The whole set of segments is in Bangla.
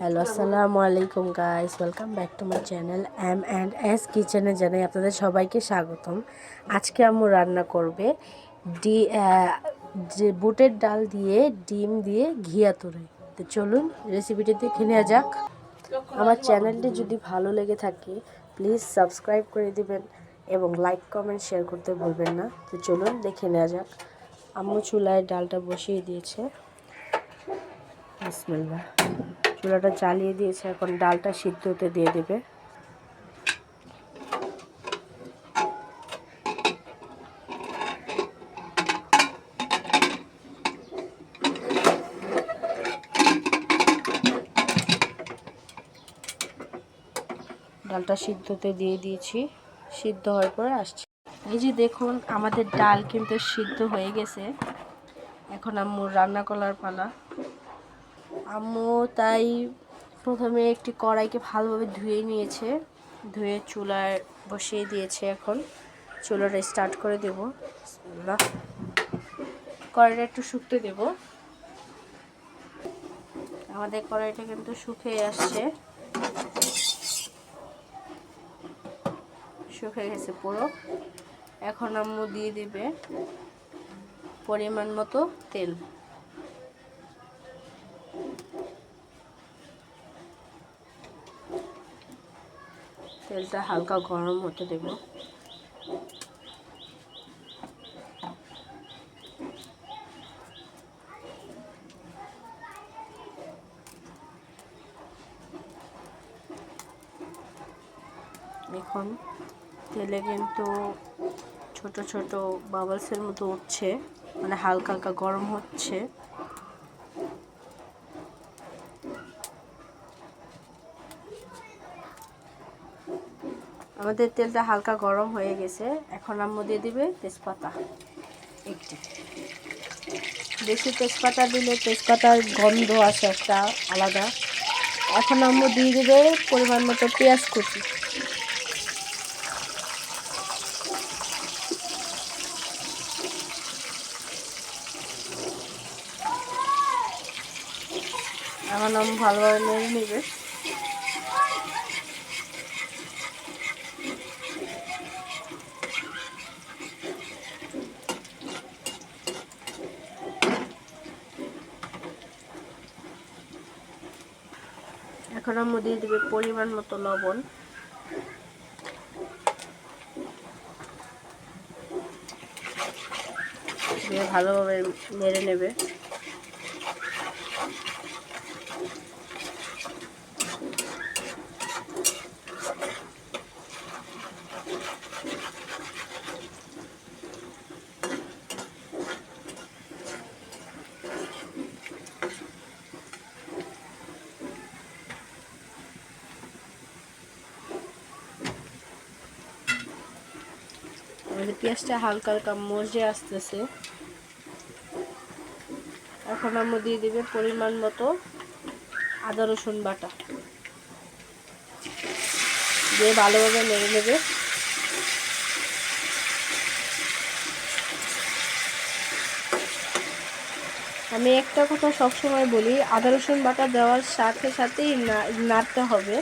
হ্যালো, আসসালামু আলাইকুম guys welcome back to my channel M and S কিচেনে জানাই আপনাদের সবাইকে স্বাগতম। আজকে আম্মু রান্না করবে ডি যে বুটের ডাল দিয়ে, ডিম দিয়ে ঘিয়া তুরে। তো চলুন রেসিপিটি দেখে নেওয়া যাক। আমার চ্যানেলটি যদি ভালো লেগে থাকে প্লিজ সাবস্ক্রাইব করে দিবেন এবং লাইক কমেন্ট শেয়ার করতে ভুলবেন না। তো চলুন দেখে নেওয়া যাক। আম্মু চুলায় ডালটা বসিয়ে দিয়েছে। বিসমিল্লাহ। চুলাটা জ্বালিয়ে দিয়েছে, এখন ডালটা সিদ্ধ হতে দিয়ে দেবে। ডালটা সিদ্ধতে দিয়ে দিয়েছি, সিদ্ধ হওয়ার পরে আসছে। এই যে দেখুন, আমাদের ডাল কিন্তু সিদ্ধ হয়ে গেছে। এখন আম্মুর রান্না করার পালা। আম্মু তাই প্রথমে একটি কড়াইকে ভালোভাবে ধুয়ে নিয়েছে। ধুয়ে চুলায় বসিয়ে দিয়েছে এখন। চুলাটা স্টার্ট করে দেব। বিসমিল্লাহ। কড়াইটা একটু শুকতে দেব। আমাদের কড়াইটা কিন্তু শুকিয়ে আসছে। শুকিয়ে গেছে পুরো। এখন আম্মু দিয়ে দিবে পরিমাণ মতো তেল। তেলটা হালকা গরম হতে দেব। এখন তেলে কিন্তু ছোট ছোট বাবলসের মতো উঠছে মানে হালকা হালকা গরম হচ্ছে। আমাদের তেলটা হালকা গরম হয়ে গেছে। এখন আম্মু দিয়ে দিবে তেজপাতা। একটি। বেশি তেজপাতা দিলে তেজপাতার গন্ধ আসে একটা আলাদা। এখন আম্মু দিয়ে দেবে পরিমাণ মতো পেঁয়াজ কুচি। এখন আম্মু ভালোভাবে নেড়ে নেবে। এখন আম্মু দিয়ে দেবে পরিমাণ মতো লবণ। দিয়ে ভালোভাবে মেরে নেবে। পেঁয়াজটা হালকা হালকা মজে আসতেছে। এখন আমরা দিয়ে দিবে পরিমাণ মতো আদা, রসুন বাটা। দিয়ে ভালোভাবে নেড়ে নেবে আমি একটা কথা সবসময় বলি, আদা, রসুন বাটা দেওয়ার সাথে সাথেই নাড়তে হবে।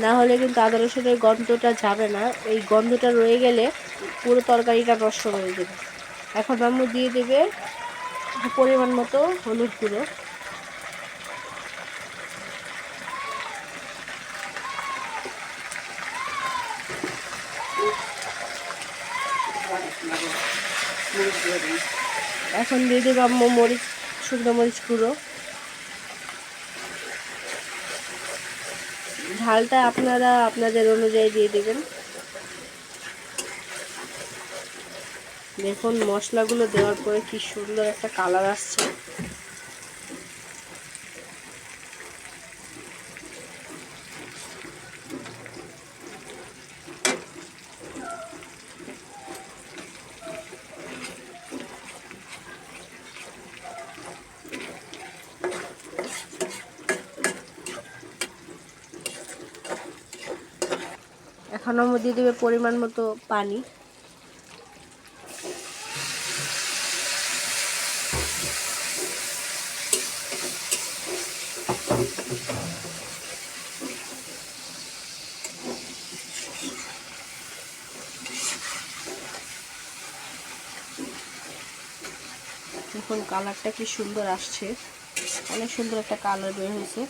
না হলে কিন্তু আদা রসুনের গন্ধটা যাবে না। এই গন্ধটা রয়ে গেলে পুরো তরকারিটা নষ্ট হয়ে যাবে। এখন আম্মু দিয়ে দেবে পরিমাণ মতো হলুদ গুঁড়ো। এখন দিয়ে দেবো আম্মু মরিচ, শুকনো মরিচ গুঁড়ো। ঝালটা আপনারা আপনাদের অনুযায়ী দিয়ে দেবেন। দেখুন, মশলাগুলো দেওয়ার পরে কি সুন্দর একটা কালার আসছে। ঘনর মধ্যে দেবে পরিমাণ মতো পানি। দেখুন কালারটা কি সুন্দর আসছে। অনেক সুন্দর একটা কালার বের হয়েছে।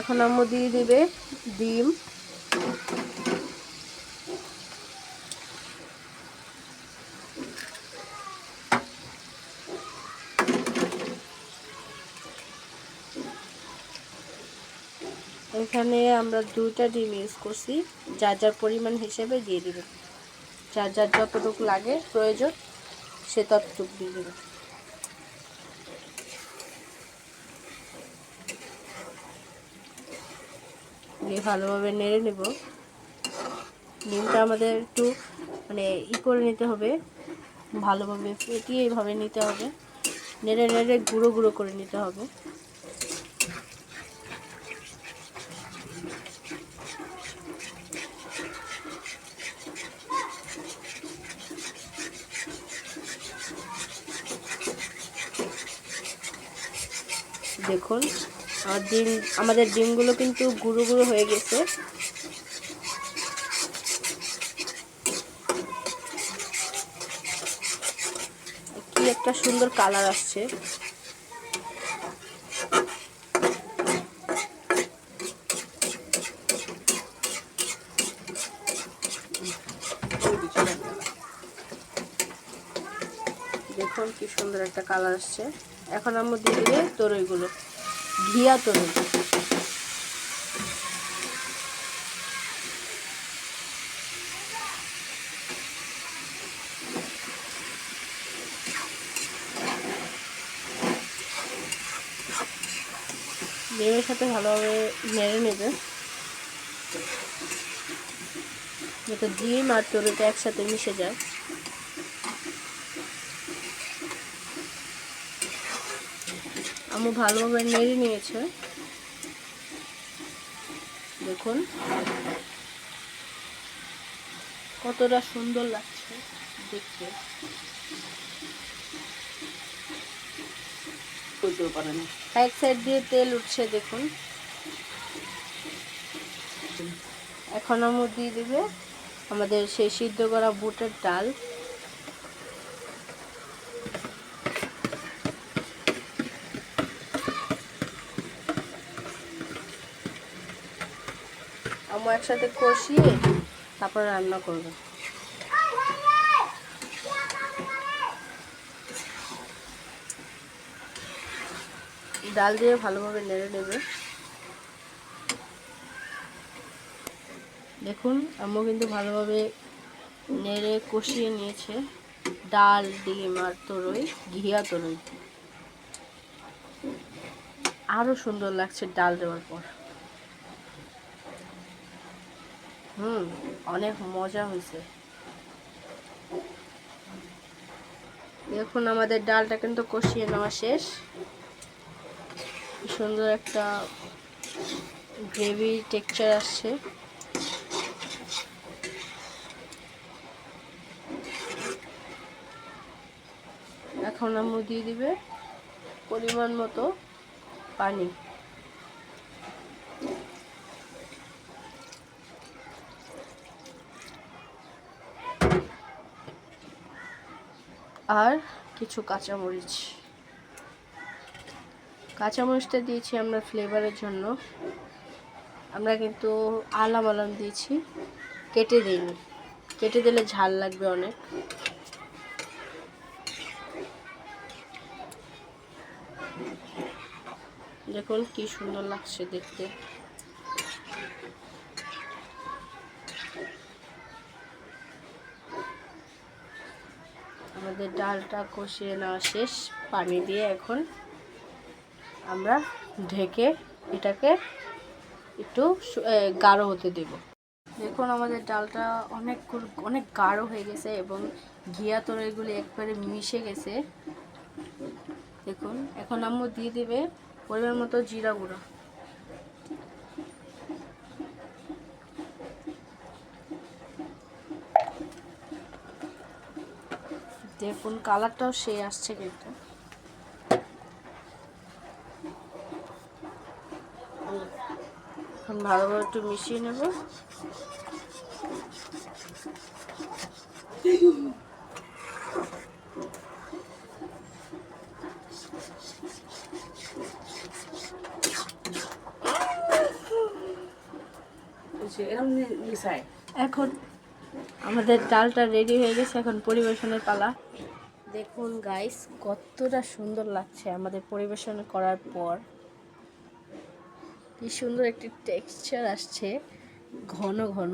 এখন আম্মু দিয়ে দিবে ডিম। এখানে আমরা দুইটা ডিম ইউজ করছি যার যার পরিমাণ হিসেবে দিয়ে দিবেন যার যার যতটুকু লাগে প্রয়োজন, সে ততটুকু দিয়ে দেবে। দিয়ে ভালোভাবে নেড়ে নেব। ডিমটা আমাদের একটু মানে ই করে নিতে হবে। ভালোভাবে ফেটিয়ে এইভাবে নিতে হবে। নেড়ে নেড়ে গুঁড়ো গুঁড়ো করে নিতে হবে। দেখুন ডিম, আমাদের ডিমগুলো কিন্তু গুঁড়ো গুঁড়ো হয়ে গেছে। কি একটা সুন্দর কালার আসছে। দেখুন কি সুন্দর একটা কালার আসছে। এখন আমরা দিয়ে দিবে তরইগুলো। ঘিয়া তরই ডিমের সাথে ভালোভাবে নেড়ে নেবে। যাতে ডিম আর তরুটা একসাথে মিশে যায়। আমু ভালোভাবে নেড়ে নিয়েছে। দেখুন। কতটা সুন্দর লাগছে দেখতে। এক সাইড দিয়ে তেল উঠছে দেখুন। এখন আমু দিয়ে দিবে আমাদের সেই সিদ্ধ করা বুটের ডাল আমু একসাথে কষিয়ে তারপর রান্না করবে। ডাল দিয়ে ভালোভাবে নেড়ে নেবে। দেখুন, আম্মু কিন্তু ভালোভাবে নেড়ে কষিয়ে নিয়েছে। ডাল, ডিম আর তরই ঘিয়া তরই। আরও সুন্দর লাগছে ডাল দেওয়ার পর। হুম, অনেক মজা হয়েছে। দেখুন আমাদের ডালটা কিন্তু কষিয়ে নেওয়া শেষ। সুন্দর একটা গ্রেভি টেক্সচার আসছে। এখন আম্মু দিয়ে দিবে পরিমাণ মতো পানি। আর কিছু কাঁচামরিচ। কাঁচামরিচটা দিয়েছি আমরা ফ্লেভারের জন্য। আমরা কিন্তু আলাম আলাম দিয়েছি। কেটে দিইনি। কেটে দিলে ঝাল লাগবে অনেক। দেখুন কি সুন্দর লাগছে দেখতে। আমাদের ডালটা কষিয়ে নেওয়া শেষ। পানি দিয়ে এখন আমরা ঢেকে এটাকে একটু গাঢ় হতে দেব। দেখুন আমাদের ডালটা অনেক অনেক গাঢ় হয়ে গেছে এবং ঘিয়া তরইগুলি একবারে মিশে গেছে। দেখুন, এখন আম্মু দিয়ে দেবে পরিমাণ মতো জিরা গুঁড়ো। দেখুন কালারটাও সে আসছে কিন্তু। এখন ভালোভাবে একটু মিশিয়ে নেব। এখন আমাদের ডালটা রেডি হয়ে গেছে, এখন পরিবেশনের পালা। দেখুন গাইস কতটা সুন্দর লাগছে আমাদের পরিবেশন করার পর। কি সুন্দর একটি টেক্সচার আসছে, ঘন ঘন।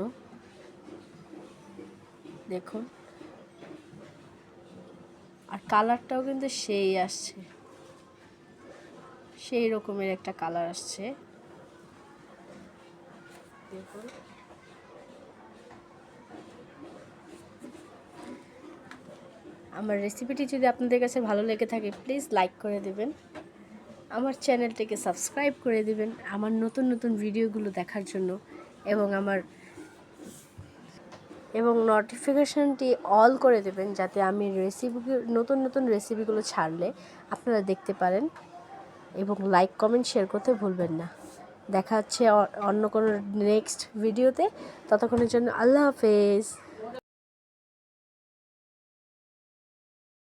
দেখুন। আর কালারটাও কিন্তু সেই আসছে। সেই রকমের একটা কালার আসছে। দেখুন। আমার রেসিপিটি যদি আপনাদের কাছে ভালো লেগে থাকে প্লিজ লাইক করে দেবেন। আমার চ্যানেলটিকে সাবস্ক্রাইব করে দেবেন আমার নতুন নতুন ভিডিওগুলো দেখার জন্য এবং আমার এবং নোটিফিকেশনটি অল করে দেবেন যাতে আমি রেসিপি নতুন নতুন রেসিপিগুলো ছাড়লে আপনারা দেখতে পারেন এবং লাইক কমেন্ট শেয়ার করতে ভুলবেন না। দেখা হচ্ছে অন্য কোনো নেক্সট ভিডিওতে ততক্ষণের জন্য আল্লাহ হাফেজ।